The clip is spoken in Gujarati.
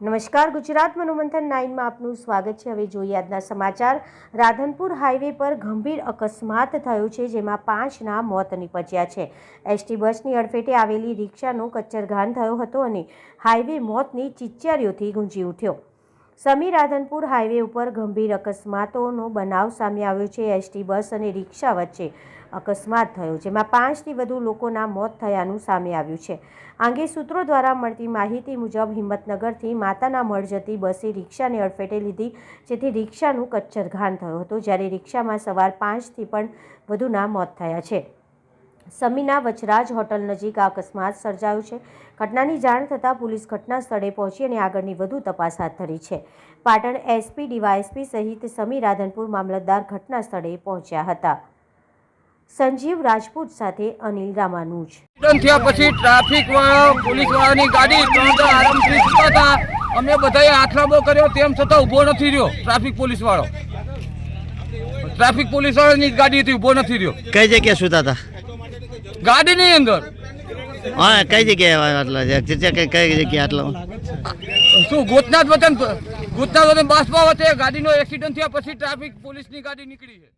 નમસ્કાર, ગુજરાત મનોમંથન નાઇનમાં આપનું સ્વાગત છે. હવે જોઈએ આજના સમાચાર. રાધનપુર હાઈવે પર ગંભીર અકસ્માત થયો છે, જેમાં પાંચના મોત નીપજ્યા છે. એસટી બસની અડફેટે આવેલી રિક્ષાનો કચ્ચરઘાન થયો હતો અને હાઈવે મોતની ચિચિયારીઓથી ગુંજી ઉઠ્યો. સમી રાધનપુર હાઈવે ઉપર ગંભીર અકસ્માતોનો બનાવ સામે આવ્યો છે. એસટી બસ અને રિક્ષા વચ્ચે અકસ્માત થયો, જેમાં પાંચથી વધુ લોકોના મોત થયાનું સામે આવ્યું છે. આંગે સૂત્રો દ્વારા મળતી માહિતી મુજબ હિંમતનગરથી માતાના મળ જતી બસે રિક્ષાને અડફેટે લીધી, જેથી રિક્ષાનું કચ્છરઘાન થયો હતો, જ્યારે રિક્ષામાં સવાર પાંચથી પણ વધુના મોત થયા છે. સમીના વચરાજ હોટલ નજીક આ અકસ્માત સર્જાયો છે. ઘટનાની જાણ થતાં પોલીસ ઘટના સ્થળે પહોંચી અને આગળની વધુ તપાસ હાથ ધરી છે. પાટણ એસપી ડીવાયએસપી સહિત સમી રાધનપુર મામલતદાર ઘટના સ્થળે પહોંચ્યા હતા. સંજીવ રાજપૂત સાથે અનિલ રામાનુજ. એક્સિડન્ટ થયા પછી ટ્રાફિક વાળા પોલીસ વાળાની ગાડી ત્રણ આરામથી હતા. અમે બધાએ આખલાબો કર્યો તેમ છતાં ઊભો નથી રહ્યો ટ્રાફિક પોલીસ વાળો. ટ્રાફિક પોલીસ વાળાની ગાડી હતી ઊભો નથી રહ્યો. કઈ જગ્યાએ સુતા હતા? ગાડીની અંદર? હા કઈ જગ્યાએ આટલો છે? કઈ કઈ જગ્યાએ આટલા? શું ગોતનાથ વતન ગોતનાથ વતન બાસમાં વચ્ચે ગાડીનો એક્સિડન્ટ થયા પછી ટ્રાફિક પોલીસની ગાડી નીકળી છે?